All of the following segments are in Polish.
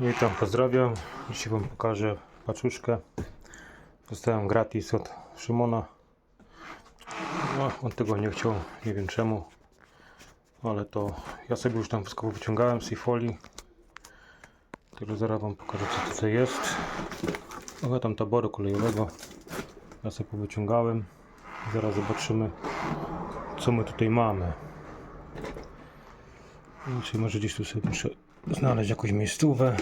Witam, pozdrawiam. Dzisiaj Wam pokażę paczuszkę. Dostałem gratis od Szymona. No, on tego nie chciał, nie wiem czemu. Ale to ja sobie już tam wszystko wyciągałem z tej folii. Także zaraz Wam pokażę co tutaj jest. Trochę tam taboru kolejowego. Ja sobie powyciągałem. Zaraz zobaczymy co my tutaj mamy. Czy może gdzieś tu sobie muszę znaleźć jakąś miejscówę.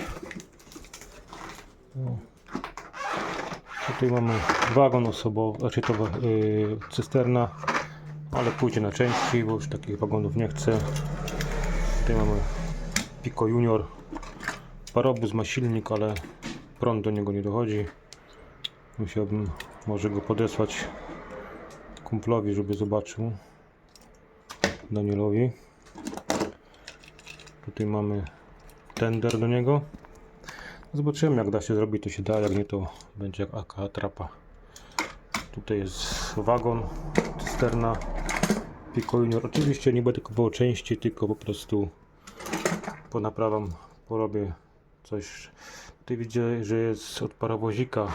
Tutaj mamy wagon osobowy, znaczy to yy, cysterna, ale pójdzie na części, bo już takich wagonów nie chcę. Tutaj mamy Pico Junior. Parobus ma silnik, ale prąd do niego nie dochodzi. Musiałbym może go podesłać kumplowi, żeby zobaczył. Danielowi. Tutaj mamy tender do niego. Zobaczymy jak da się zrobić, to się da, jak nie to będzie jak AK trapa. Tutaj jest wagon, cysterna, Pico Junior. Oczywiście nie będę kupował części, tylko po prostu ponaprawam, porobię coś. Tutaj widzę, że jest od parowozika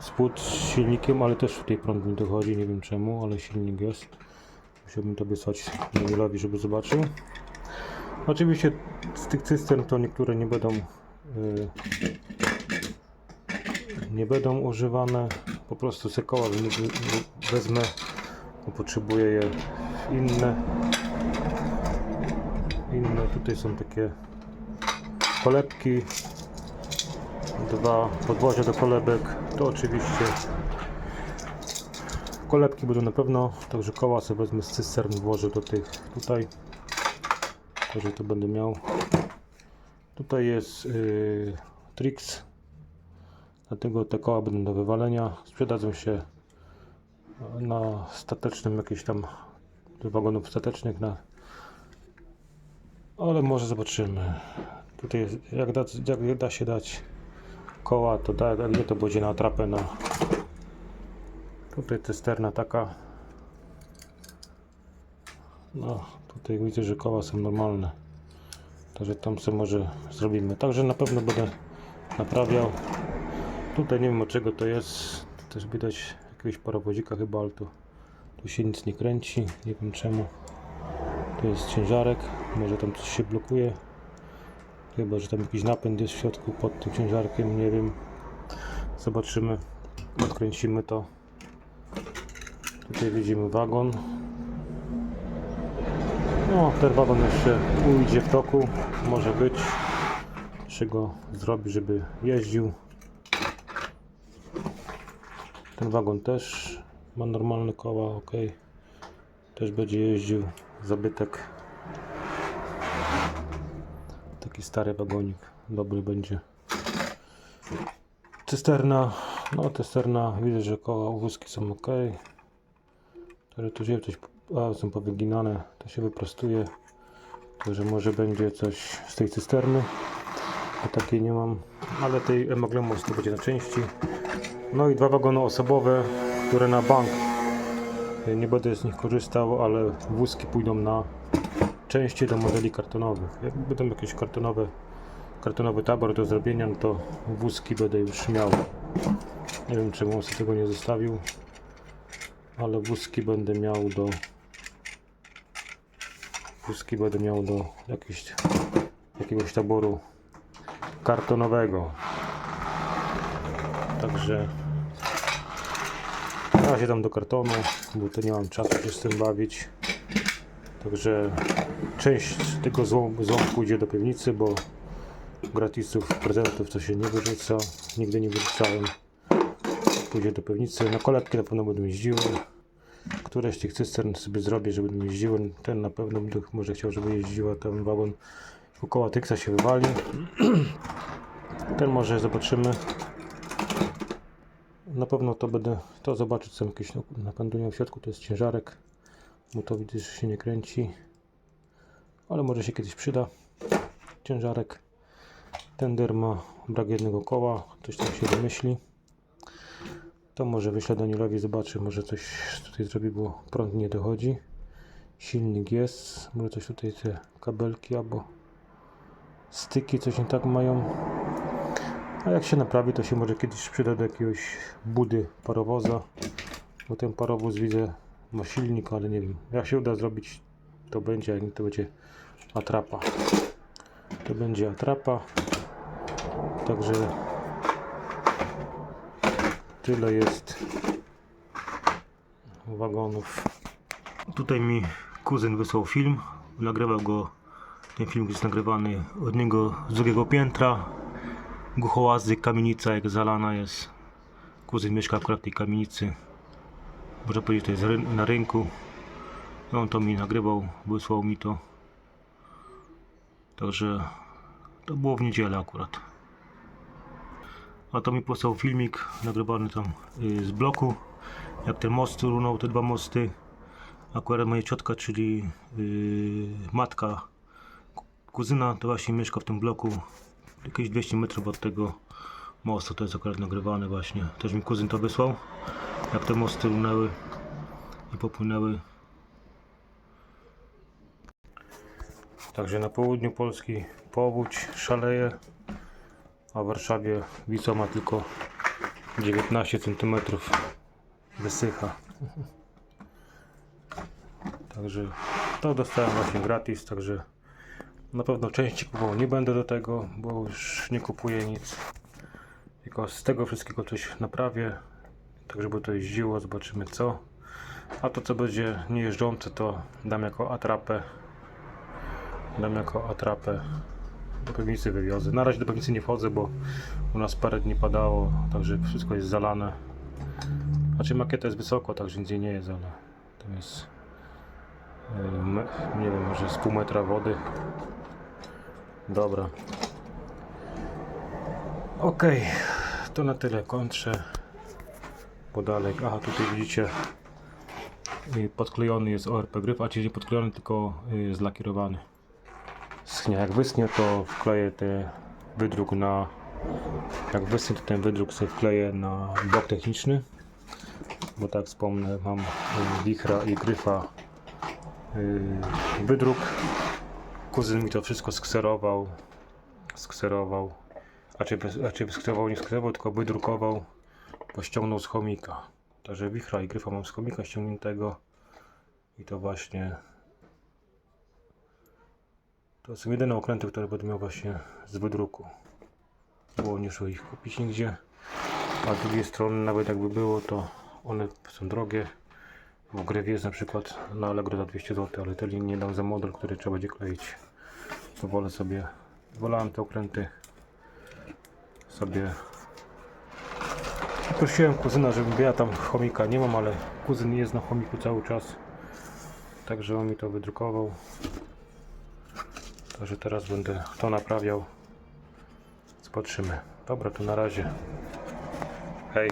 spód z silnikiem, ale też tutaj prąd mi dochodzi, nie wiem czemu, ale silnik jest. Musiałbym to wysłać Danielowi, żeby zobaczył. Oczywiście z tych cystern to niektóre nie będą y, nie będą używane. Po prostu se koła wezmę, bo potrzebuję je inne. Inne tutaj są takie kolebki, dwa podwozia do kolebek. To oczywiście kolebki będą na pewno, także koła sobie wezmę z cystern, włożę do tych tutaj. Także to będę miał. Tutaj jest yy, Trix. Dlatego te koła będą do wywalenia. Sprzedadzą się na statecznym jakieś tam do wagonów statecznych na ale może zobaczymy. Tutaj jest, jak, da, jak da się dać koła, to da, jak nie to będzie na atrapę na tutaj cysterna taka no, tutaj widzę, że koła są normalne. Także tam sobie może zrobimy. Także na pewno będę naprawiał. Tutaj nie wiem od czego to jest. Też widać jakiegoś parowozika chyba, ale tu, tu się nic nie kręci. Nie wiem czemu. Tu jest ciężarek. Może tam coś się blokuje. Chyba, że tam jakiś napęd jest w środku pod tym ciężarkiem. Nie wiem. Zobaczymy. Odkręcimy to. Tutaj widzimy wagon. No, ten wagon jeszcze ujdzie w toku, może być. Trzeba go żeby jeździł. Ten wagon też ma normalne koła, ok. Też będzie jeździł. Zabytek. Taki stary wagonik. Dobry będzie. Cysterna. No, cysterna. Widzę, że koła wózki są ok. Także tu się coś a, są powyginane, to się wyprostuje. Także może będzie coś z tej cysterny. A takiej nie mam, ale tej Emaglemos to będzie na części. No i dwa wagony osobowe, które na bank. Nie będę z nich korzystał, ale wózki pójdą na części do modeli kartonowych. Jak będą jakieś kartonowe, kartonowy tabor do zrobienia, no to wózki będę już miał. Nie wiem czemu on tego nie zostawił ale wózki będę miał do wózki będę miał do jakiegoś, jakiegoś taboru kartonowego. Także na razie dam do kartonu bo to nie mam czasu się z tym bawić. Także część tego złom, złomku idzie do piwnicy bo gratisów prezentów to się nie wyrzuca. Nigdy nie wyrzucałem pójdzie do piwnicy. Na kolebki na pewno będą jeździły. Któreś tych cystern sobie zrobię, żeby będą jeździły. Ten na pewno będę może chciał, żeby jeździła. Ten wagon koła tyksa się wywali. Ten może zobaczymy. Na pewno to będę to zobaczyć. Są jakieś napędują w środku. To jest ciężarek. Bo to widzę, że się nie kręci. Ale może się kiedyś przyda. Ciężarek. Tender ma brak jednego koła. Coś tam się wymyśli. To może wyślę Danielowi, zobaczy, może coś tutaj zrobi, bo prąd nie dochodzi. Silnik jest, może coś tutaj te kabelki albo styki coś nie tak mają. A jak się naprawi, to się może kiedyś przyda do jakiegoś budy parowoza. Bo ten parowóz widzę ma silnik, ale nie wiem. Jak się uda zrobić, to będzie, jak nie, to będzie atrapa. To będzie atrapa. Także tyle jest wagonów. Tutaj mi kuzyn wysłał film. Nagrywał go. Ten film jest nagrywany od niego z drugiego piętra. Głuchołazy, kamienica jak zalana jest. Kuzyn mieszka akurat w tej kamienicy. Można powiedzieć, to jest na rynku. On to mi nagrywał, wysłał mi to. Także to było w niedzielę akurat. A to mi posłał filmik nagrywany tam y, z bloku. Jak ten most runął, te dwa mosty. Akurat moja ciotka, czyli y, matka ku- kuzyna, to właśnie mieszka w tym bloku. Jakieś 200 metrów od tego mostu. To jest akurat nagrywane właśnie. Też mi kuzyn to wysłał. Jak te mosty runęły i popłynęły. Także na południu Polski powódź szaleje, a w Warszawie Wisła ma tylko 19 cm wysycha. Także to dostałem właśnie gratis, także na pewno części kupował nie będę do tego, bo już nie kupuję nic. Tylko z tego wszystkiego coś naprawię, tak żeby to jeździło, zobaczymy co. A to co będzie niejeżdżące to dam jako atrapę. Dam jako atrapę. Do pewnicy wywiozę. Na razie do pewnicy nie wchodzę, bo u nas parę dni padało, także wszystko jest zalane. Znaczy makieta jest wysoko, także nigdzie nie jest, ale tam jest me- nie wiem, może z pół metra wody. Dobra. Okej, to na tyle kończę. Podalek. Aha, tutaj widzicie yy, podklejony jest ORP gryf, a czyli nie podklejony, tylko yy, zlakierowany. Schnie. Jak wyschnie, to wkleję ten wydruk na. Jak wyschnie, to ten wydruk sobie wkleję na blok techniczny. Bo tak wspomnę, mam y, wichra i gryfa y, wydruk. Kuzyn mi to wszystko skserował. Skserował. A czy skserował, nie skserował, tylko wydrukował. Bo ściągnął z chomika. Także wichra i gryfa mam z chomika ściągniętego. I to właśnie to są jedyne okręty, które będę miał właśnie z wydruku. Było nie szło ich kupić nigdzie. A z drugiej strony, nawet jakby było, to one są drogie. Bo gryf jest na przykład na Allegro za 200 zł, ale te linie nie dam za model, który trzeba będzie kleić. To wolę sobie, wolałem te okręty sobie. Prosiłem kuzyna, żebym ja tam chomika nie mam, ale kuzyn jest na chomiku cały czas. Także on mi to wydrukował. Także teraz będę to naprawiał. Zobaczymy. Dobra, to na razie. Hej.